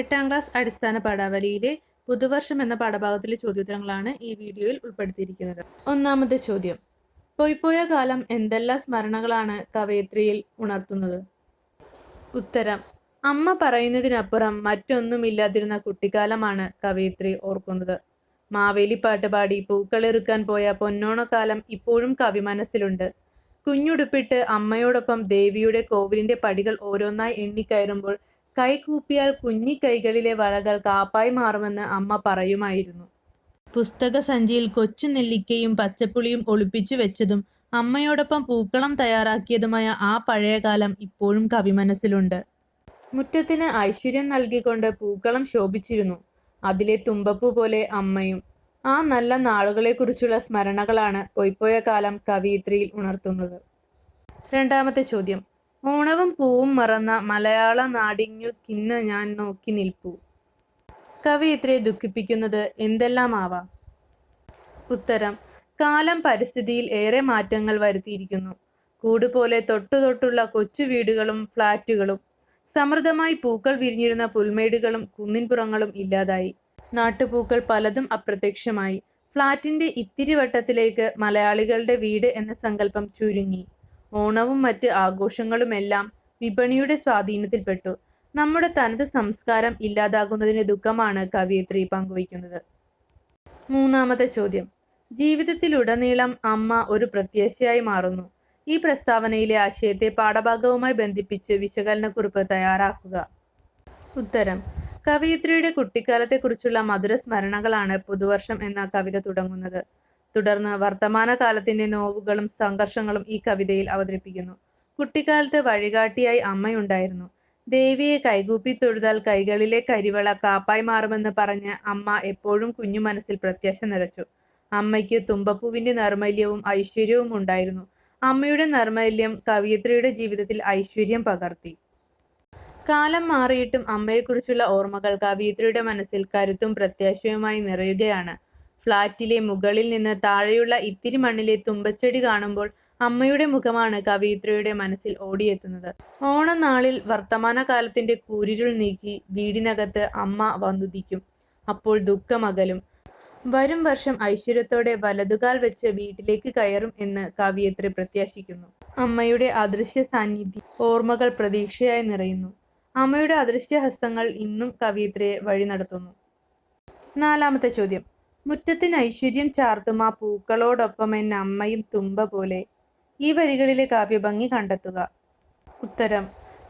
എട്ടാം ക്ലാസ് അടിസ്ഥാന പാഠാവലിയിലെ പുതുവർഷം എന്ന പാഠഭാഗത്തിലെ ചോദ്യോത്തരങ്ങളാണ് ഈ വീഡിയോയിൽ ഉൾപ്പെടുത്തിയിരിക്കുന്നത്. ഒന്നാമത്തെ ചോദ്യം. പോയിപ്പോയ കാലം എന്തെല്ലാം സ്മരണകളാണ് കവയത്രിയിൽ ഉണർത്തുന്നത്? ഉത്തരം. അമ്മ പറയുന്നതിനപ്പുറം മറ്റൊന്നുമില്ലാതിരുന്ന കുട്ടിക്കാലമാണ് കവയത്രി ഓർക്കുന്നത്. മാവേലിപ്പാട്ട് പാടി പൂക്കളെറുക്കാൻ പോയ പൊന്നോണക്കാലം ഇപ്പോഴും കവി മനസ്സിലുണ്ട് കുഞ്ഞുടുപ്പിട്ട് അമ്മയോടൊപ്പം ദേവിയുടെ കോവിലിന്റെ പടികൾ ഓരോന്നായി എണ്ണിക്കയറുമ്പോൾ കൈകൂപ്പിയാൽ കുഞ്ഞി കൈകളിലെ വളകൾ കാപ്പായി മാറുമെന്ന് അമ്മ പറയുമായിരുന്നു. പുസ്തക സഞ്ചിയിൽ കൊച്ചു നെല്ലിക്കയും പച്ചപ്പുളിയും ഒളിപ്പിച്ചു വെച്ചതും അമ്മയോടൊപ്പം പൂക്കളം തയ്യാറാക്കിയതുമായ ആ പഴയ കാലം ഇപ്പോഴും കവിമനസ്സിലുണ്ട്. മുറ്റത്തിന് ഐശ്വര്യം നൽകിക്കൊണ്ട് പൂക്കളം ശോഭിച്ചിരുന്നു. അതിലെ തുമ്പപ്പൂ പോലെ അമ്മയും ആ നല്ല നാളുകളെക്കുറിച്ചുള്ള സ്മരണകളാണ് പൊയ്പോയ കാലം കവിയിത്രിയിൽ ഉണർത്തുന്നത്. രണ്ടാമത്തെ ചോദ്യം. ഓണവും പൂവും മറന്ന മലയാള നാടിഞ്ഞു കിന്ന ഞാൻ നോക്കി നിൽപ്പു. കവിയിത്രിയെ ദുഃഖിപ്പിക്കുന്നത് എന്തെല്ലാം ആവാം ഉത്തരം കാലം പരിസ്ഥിതിയിൽ ഏറെ മാറ്റങ്ങൾ വരുത്തിയിരിക്കുന്നു. കൂടുപോലെ തൊട്ടു തൊട്ടുള്ള കൊച്ചു വീടുകളും ഫ്ളാറ്റുകളും സമൃദ്ധമായി പൂക്കൾ വിരിഞ്ഞിരുന്ന പുൽമേടുകളും കുന്നിൻപുറങ്ങളും ഇല്ലാതായി. നാട്ടുപൂക്കൾ പലതും അപ്രത്യക്ഷമായി. ഫ്ളാറ്റിന്റെ ഇത്തിരി വട്ടത്തിലേക്ക് മലയാളികളുടെ വീട് എന്ന സങ്കല്പം ചുരുങ്ങി. ഓണവും മറ്റ് ആഘോഷങ്ങളുമെല്ലാം വിപണിയുടെ സ്വാധീനത്തിൽപ്പെട്ടു. നമ്മുടെ തനത് സംസ്കാരം ഇല്ലാതാകുന്നതിന് ദുഃഖമാണ് കവിയത്രി പങ്കുവയ്ക്കുന്നത്. മൂന്നാമത്തെ ചോദ്യം. ജീവിതത്തിലുടനീളം അമ്മ ഒരു പ്രത്യാശയായി മാറുന്നു. ഈ പ്രസ്താവനയിലെ ആശയത്തെ പാഠഭാഗവുമായി ബന്ധിപ്പിച്ച് വിശകലന കുറിപ്പ് തയ്യാറാക്കുക. ഉത്തരം. കവിയത്രിയുടെ കുട്ടിക്കാലത്തെക്കുറിച്ചുള്ള മധുര സ്മരണകളാണ് പുതുവർഷം എന്ന കവിത തുടങ്ങുന്നത്. തുടർന്ന് വർത്തമാനകാലത്തിന്റെ നോവുകളും സംഘർഷങ്ങളും ഈ കവിതയിൽ അവതരിപ്പിക്കുന്നു. കുട്ടിക്കാലത്ത് വഴികാട്ടിയായി അമ്മയുണ്ടായിരുന്നു. ദേവിയെ കൈകൂപ്പി തൊഴുതാൽ കൈകളിലെ കരിവള കാപ്പായി മാറുമെന്ന് പറഞ്ഞ് അമ്മ എപ്പോഴും കുഞ്ഞു മനസ്സിൽ പ്രത്യാശ നിറച്ചു. അമ്മയ്ക്ക് തുമ്പപ്പൂവിന്റെ നർമ്മല്യവും ഐശ്വര്യവും ഉണ്ടായിരുന്നു. അമ്മയുടെ നർമ്മല്യം കവിയത്രിയുടെ ജീവിതത്തിൽ ഐശ്വര്യം പകർത്തി. കാലം മാറിയിട്ടും അമ്മയെക്കുറിച്ചുള്ള ഓർമ്മകൾ കവിയത്രിയുടെ മനസ്സിൽ കരുത്തും പ്രത്യാശയുമായി നിറയുകയാണ്. ഫ്ളാറ്റിലെ മുകളിൽ നിന്ന് താഴെയുള്ള ഇത്തിരി മണ്ണിലെ തുമ്പച്ചെടി കാണുമ്പോൾ അമ്മയുടെ മുഖമാണ് കവിയിത്രയുടെ മനസ്സിൽ ഓടിയെത്തുന്നത്. ഓണനാളിൽ വർത്തമാനകാലത്തിന്റെ കൂരിരുൾ നീക്കി വീടിനകത്ത് അമ്മ വന്നുദിക്കും. അപ്പോൾ ദുഃഖമകലും വരും വർഷം ഐശ്വര്യത്തോടെ വലതുകാൽ വെച്ച് വീട്ടിലേക്ക് കയറും എന്ന് കവിയത്രി പ്രത്യാശിക്കുന്നു. അമ്മയുടെ അദൃശ്യ സാന്നിധ്യം ഓർമ്മകൾ പ്രതീക്ഷയായി നിറയുന്നു. അമ്മയുടെ അദൃശ്യ ഹസ്തങ്ങൾ ഇന്നും കവിയത്രിയെ വഴി നടത്തുന്നു. നാലാമത്തെ ചോദ്യം. മുറ്റത്തിന് ഐശ്വര്യം ചാർത്തും ആ പൂക്കളോടൊപ്പം എൻ അമ്മയും തുമ്പ പോലെ ഈ വരികളിലെ കാവ്യഭംഗി കണ്ടെത്തുക. ഉത്തരം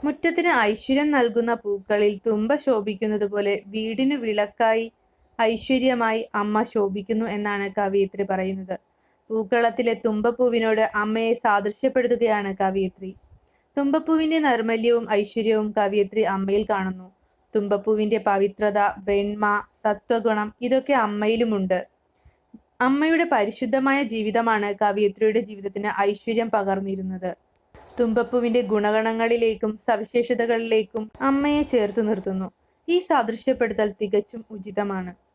മുറ്റത്തിന് ഐശ്വര്യം നൽകുന്ന പൂക്കളിൽ തുമ്പ ശോഭിക്കുന്നത് പോലെ വീടിനു വിളക്കായി ഐശ്വര്യമായി അമ്മ ശോഭിക്കുന്നു എന്നാണ് കവിയത്രി പറയുന്നത്. പൂക്കളത്തിലെ തുമ്പപ്പൂവിനോട് അമ്മയെ സാദൃശ്യപ്പെടുത്തുകയാണ് കവിയത്രി. തുമ്പപ്പൂവിന്റെ നൈർമല്യവും ഐശ്വര്യവും കവിയത്രി അമ്മയിൽ കാണുന്നു. തുമ്പപ്പൂവിന്റെ പവിത്രത വെണ്മ സത്വഗുണം ഇതൊക്കെ അമ്മയിലുമുണ്ട്. അമ്മയുടെ പരിശുദ്ധമായ ജീവിതമാണ് കവിയത്രിയുടെ ജീവിതത്തിന് ഐശ്വര്യം പകർന്നിരുന്നത്. തുമ്പപ്പൂവിന്റെ ഗുണഗണങ്ങളിലേക്കും സവിശേഷതകളിലേക്കും അമ്മയെ ചേർത്ത് നിർത്തുന്നു. ഈ സാദൃശ്യപ്പെടുത്തൽ തികച്ചും ഉചിതമാണ്.